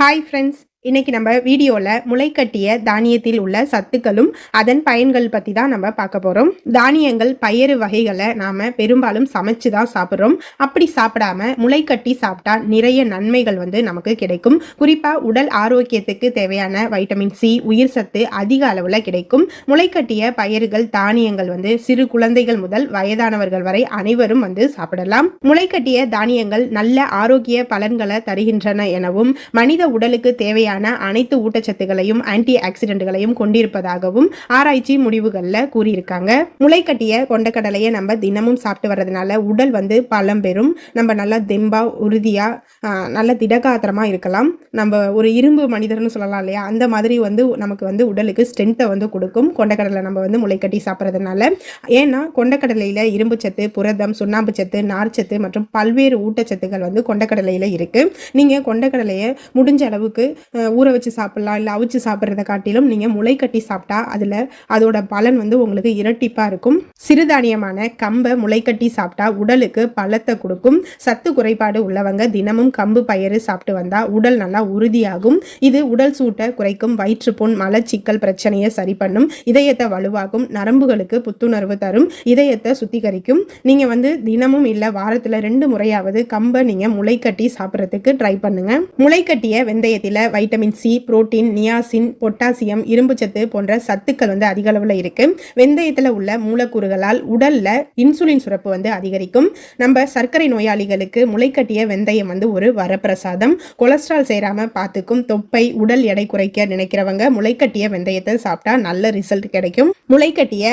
Hi friends இன்றைக்கி நம்ம வீடியோவில் முளைக்கட்டிய தானியத்தில் உள்ள சத்துக்களும் அதன் பயன்கள் பற்றி தான் நம்ம பார்க்க போகிறோம் தானியங்கள் பயறு வகைகளை நாம் பெரும்பாலும் சமைச்சு தான் சாப்பிட்றோம். அப்படி சாப்பிடாம முளைக்கட்டி சாப்பிட்டா நிறைய நன்மைகள் வந்து நமக்கு கிடைக்கும். குறிப்பாக உடல் ஆரோக்கியத்துக்கு தேவையான வைட்டமின் சி உயிர் சத்து அதிக அளவில் கிடைக்கும். முளைக்கட்டிய பயிர்கள் தானியங்கள் வந்து சிறு குழந்தைகள் முதல் வயதானவர்கள் வரை அனைவரும் வந்து சாப்பிடலாம். முளைக்கட்டிய தானியங்கள் நல்ல ஆரோக்கிய பலன்களை தருகின்றன எனவும் மனித உடலுக்கு தேவையான அனைத்து ஊட்டச்சத்துகளையும் ஆன்டி ஆக்சிடென்ட்களையும் கொண்டிருப்பதாகவும் ஆராய்ச்சி முடிவுகளில் கூறியிருக்காங்க. முளைக்கட்டிய கொண்டக்கடலையை நம்ம தினமும் சாப்பிட்டு வர்றதுனால உடல் வந்து பலம் பெறும். நம்ம நல்லா தெம்பா உறுதியா நல்ல திடகாத்திரமா இருக்கலாம். நம்ம ஒரு இரும்பு மனிதர்னு சொல்லலாம் இல்லையா? அந்த மாதிரி வந்து நமக்கு வந்து உடலுக்கு ஸ்ட்ரென்த்தை வந்து கொடுக்கும். கொண்டக்கடலை நம்ம வந்து முளைக்கட்டி சாப்பிட்றதுனால. ஏன்னா கொண்டக்கடலையில் இரும்பு சத்து புரதம் சுண்ணாம்பு சத்து நார்ச்சத்து மற்றும் பல்வேறு ஊட்டச்சத்துக்கள் வந்து கொண்டக்கடலையில் இருக்குது நீங்கள் கொண்டக்கடலையை முடிஞ்ச அளவுக்கு ஊற வச்சு சாப்பிட்லாம் இல்லை அவிச்சு சாப்பிட்றத காட்டிலும் நீங்கள் முளைக்கட்டி சாப்பிட்டா அதில் அதோட பலன் வந்து உங்களுக்கு இரட்டிப்பாக இருக்கும். சிறுதானியமான கம்பை முளைக்கட்டி சாப்பிட்டா உடலுக்கு பலத்தை கொடுக்கும். சத்து குறைபாடு உள்ளவங்க தினமும் கம்பு பயிறு சாப்பிட்டு வந்தால் உடல் நல்லா உறுதியாகும். இது உடல் சூட்டை குறைக்கும் வயிற்றுப்புண் மலச்சிக்கல் பிரச்சனையை சரி பண்ணும் இதயத்தை வலுவாகும் நரம்புகளுக்கு புத்துணர்வு தரும் இதயத்தை சுத்திகரிக்கும். நீங்கள் வந்து தினமும் இல்லை வாரத்தில் ரெண்டு முறையாவது கம்பை நீங்கள் முளைக்கட்டி சாப்பிட்றதுக்கு ட்ரை பண்ணுங்கள் முளைக்கட்டிய வெந்தயத்தில் வயிற்று vitamin C protein niacin potassium இரும்புச்சத்து போன்ற சத்துக்கள் வந்து அதிக அளவில் இருக்கு. வெந்தயத்தில் உள்ள மூலக்கூறுகளால் உடல்ல இன்சுலின் சுரப்பு வந்து அதிகரிக்கும். நம்ம சர்க்கரை நோயாளிகளுக்கு முளைக்கட்டிய வெந்தயம் வந்து ஒரு வரப்பிரசாதம். கொலஸ்ட்ரால் சேராம பார்த்துக்கும். தொப்பை உடல் எடை குறைக்க நினைக்கிறவங்க முளைக்கட்டிய வெந்தயத்தை சாப்பிட்டா நல்ல ரிசல்ட் கிடைக்கும். முளைக்கட்டிய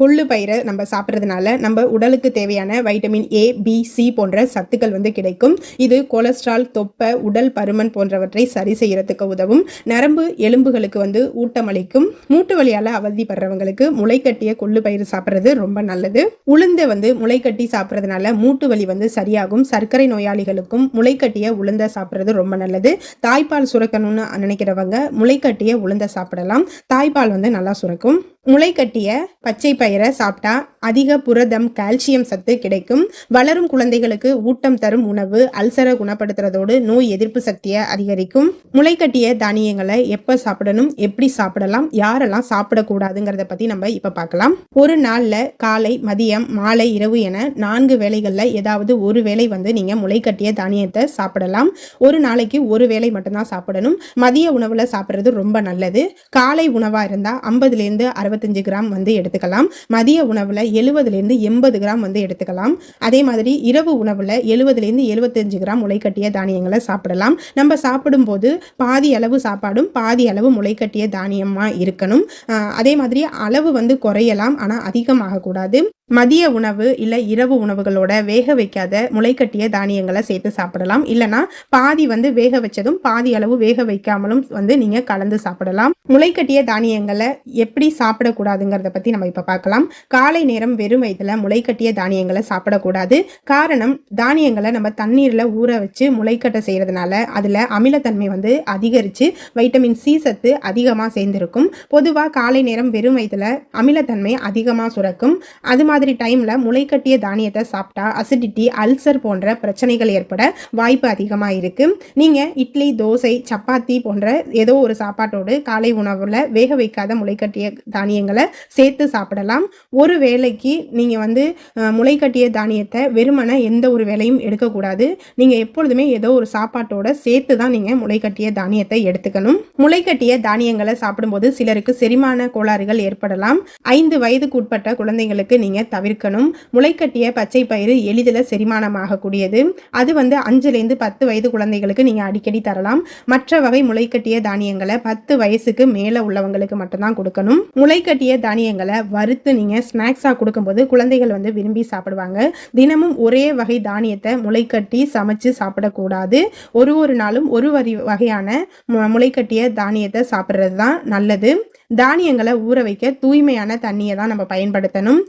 கொள்ளு பயிரை நம்ம சாப்பிட்றதுனால நம்ம உடலுக்கு தேவையான வைட்டமின் ஏ பி சி போன்ற சத்துக்கள் வந்து கிடைக்கும். இது கொலஸ்ட்ரால் தொப்பை உடல் பருமன் போன்றவற்றை சரி செய்யறதுக்கு உதவும். நரம்பு எலும்புகளுக்கு வந்து ஊட்டமளிக்கும். மூட்டு வலியால் அவதிப்படுறவங்களுக்கு முளைக்கட்டிய கொள்ளு பயிர் சாப்பிட்றது ரொம்ப நல்லது. உளுந்தை வந்து முளைக்கட்டி சாப்பிட்றதுனால மூட்டு வலி வந்து சரியாகும். சர்க்கரை நோயாளிகளுக்கும் முளைக்கட்டிய உளுந்தை சாப்பிட்றது ரொம்ப நல்லது. தாய்ப்பால் சுரக்கணும்னு நினைக்கிறவங்க முளைக்கட்டிய உளுந்தை சாப்பிடலாம். தாய்ப்பால் வந்து நல்லா சுரக்கும். முளைக்கட்டிய பச்சை பயிரை சாப்பிட்டா அதிக புரதம் கால்சியம் சத்து கிடைக்கும். வளரும் குழந்தைகளுக்கு ஊட்டம் தரும் உணவு அல்சரை குணப்படுத்துறதோடு நோய் எதிர்ப்பு சக்தியை அதிகரிக்கும். முளைக்கட்டிய தானியங்களை எப்போ சாப்பிடணும் எப்படி சாப்பிடலாம் யாரெல்லாம் சாப்பிடக்கூடாதுங்கிறத பற்றி நம்ம இப்போ பார்க்கலாம். ஒரு நாளில் காலை மதியம் மாலை இரவு என நான்கு வேளைகளில் ஏதாவது ஒரு வேளை வந்து நீங்கள் முளைக்கட்டிய தானியத்தை சாப்பிடலாம். ஒரு நாளைக்கு ஒரு வேளை மட்டும்தான் சாப்பிடணும். மதிய உணவில் சாப்பிட்றது ரொம்ப நல்லது. காலை உணவாக இருந்தால் ஐம்பதுலேருந்து அறுபத்தஞ்சு கிராம் வந்து எடுத்துக்கலாம். மதிய உணவில் எழுபதுலேருந்து எண்பது கிராம் வந்து எடுத்துக்கலாம். அதே மாதிரி இரவு உணவில் எழுபதுலேருந்து எழுபத்தஞ்சு கிராம் முளைக்கட்டிய தானியங்களை சாப்பிடலாம். நம்ம சாப்பிடும்போது பாதி அளவு சாப்பாடும் பாதி அளவு முளைக்கட்டிய தானியமாக இருக்கணும். ஆஹ் அதே மாதிரி அளவு வந்து குறையலாம். ஆனால் அதிகமாகக்கூடாது மதிய உணவு இல்லை இரவு உணவுகளோட வேக வைக்காத முளைக்கட்டிய தானியங்களை சேர்த்து சாப்பிடலாம். இல்லைனா பாதி வந்து வேக வச்சதும் பாதி அளவு வேக வைக்காமலும் வந்து நீங்கள் கலந்து சாப்பிடலாம். முளைக்கட்டிய தானியங்களை எப்படி சாப்பிடக்கூடாதுங்கிறத பற்றி நம்ம இப்போ பார்க்கலாம் காலை நேரம் வெறும் வயதில் முளைக்கட்டிய தானியங்களை சாப்பிடக்கூடாது. காரணம் தானியங்களை நம்ம தண்ணீரில் ஊற வச்சு முளைக்கட்ட செய்கிறதுனால அதில் அமிலத்தன்மை வந்து அதிகரித்து வைட்டமின் சி சத்து அதிகமாக சேர்ந்திருக்கும். பொதுவாக காலை நேரம் வெறும் வயதில் அமிலத்தன்மை அதிகமாக சுரக்கும். அது மாதிரி மாதிரி டைமில் முளைக்கட்டிய தானியத்தை சாப்பிட்டா அசிடிட்டி அல்சர் போன்ற பிரச்சனைகள் ஏற்பட வாய்ப்பு அதிகமாக இருக்குது நீங்கள் இட்லி தோசை சப்பாத்தி போன்ற ஏதோ ஒரு சாப்பாட்டோடு காலை உணவில் வேக வைக்காத முளைக்கட்டிய தானியங்களை சேர்த்து சாப்பிடலாம். ஒரு வேளைக்கு நீங்கள் வந்து அஹ், முளைக்கட்டிய தானியத்தை வெறுமனே எந்த ஒரு வேலையும் எடுக்கக்கூடாது. நீங்கள் எப்பொழுதுமே ஏதோ ஒரு சாப்பாட்டோட சேர்த்து தான் நீங்கள் முளைக்கட்டிய தானியத்தை எடுத்துக்கணும். முளைக்கட்டிய தானியங்களை சாப்பிடும்போது சிலருக்கு செரிமான கோளாறுகள் ஏற்படலாம். ஐந்து வயதுக்கு உட்பட்ட குழந்தைங்களுக்கு நீங்கள் தவிர்க்கணும். முளைக்கட்டிய பச்சை பயிறு எளிதில் செரிமானமாகக்கூடியது. அது வந்து அஞ்சுலேருந்து பத்து வயது குழந்தைகளுக்கு நீங்கள் அடிக்கடி தரலாம். மற்ற வகை முளைக்கட்டிய தானியங்களை பத்து வயசுக்கு மேலே உள்ளவங்களுக்கு மட்டும்தான் கொடுக்கணும். முளைக்கட்டிய தானியங்களை வறுத்து நீங்கள் ஸ்நாக்ஸாக கொடுக்கும்போது குழந்தைகள் வந்து விரும்பி சாப்பிடுவாங்க. தினமும் ஒரே வகை தானியத்தை முளைக்கட்டி சமைச்சு சாப்பிடக்கூடாது. ஒரு ஒரு நாளும் ஒரு வரி வகையான மு- முளைக்கட்டிய தானியத்தை சாப்பிட்றது தான் நல்லது. தானியங்களை ஊற வைக்க தூய்மையான தண்ணியை தான் நம்ம பயன்படுத்தணும்.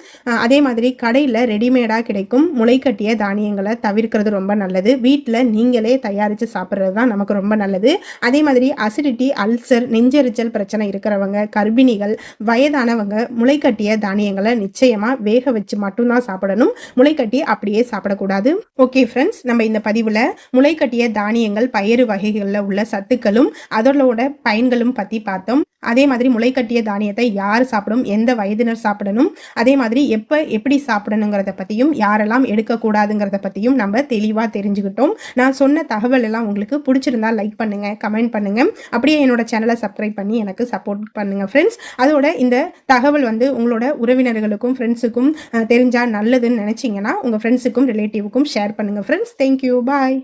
அதே மாதிரி கடையில் ரெடிமேடாக கிடைக்கும் முளைக்கட்டிய தானியங்களை தவிர்க்கிறது ரொம்ப நல்லது. வீட்டில் நீங்களே தயாரித்து சாப்பிட்றது தான் நமக்கு ரொம்ப நல்லது. அதே மாதிரி அசிடிட்டி அல்சர் நெஞ்செரிச்சல் பிரச்சனை இருக்கிறவங்க கர்ப்பிணிகள் வயதானவங்க முளைக்கட்டிய தானியங்களை நிச்சயமாக வேக வச்சு மட்டும்தான் சாப்பிடணும். முளைக்கட்டி அப்படியே சாப்பிடக்கூடாது. ஓகே ஃப்ரெண்ட்ஸ் நம்ம இந்த பதிவில் முளைக்கட்டிய தானியங்கள் பயறு வகைகளில் உள்ள சத்துக்களும் அதோட பயன்களும் பற்றி பார்த்தோம். அதே மாதிரி முளைக்கட்டிய தானியத்தை யார் சாப்பிடும் எந்த வயதினர் சாப்பிடணும் அதே மாதிரி எப்போ எப்படி சாப்பிடணுங்கிறத பற்றியும் யாரெல்லாம் எடுக்கக்கூடாதுங்கிறத பற்றியும் நம்ம தெளிவாக தெரிஞ்சுக்கிட்டோம். நான் சொன்ன தகவல் எல்லாம் உங்களுக்கு பிடிச்சிருந்தா லைக் பண்ணுங்கள் கமெண்ட் பண்ணுங்கள் அப்படியே என்னோட சேனலை சப்ஸ்கிரைப் பண்ணி எனக்கு சப்போர்ட் பண்ணுங்கள் ஃப்ரெண்ட்ஸ் அதோட இந்த தகவல் வந்து உங்களோட உறவினர்களுக்கும் ஃப்ரெண்ட்ஸுக்கும் தெரிஞ்சால் நல்லதுன்னு நினச்சிங்கன்னா உங்கள் ஃப்ரெண்ட்ஸுக்கும் ரிலேட்டிவுக்கும் ஷேர் பண்ணுங்கள் ஃப்ரெண்ட்ஸ் தேங்க்யூ பாய்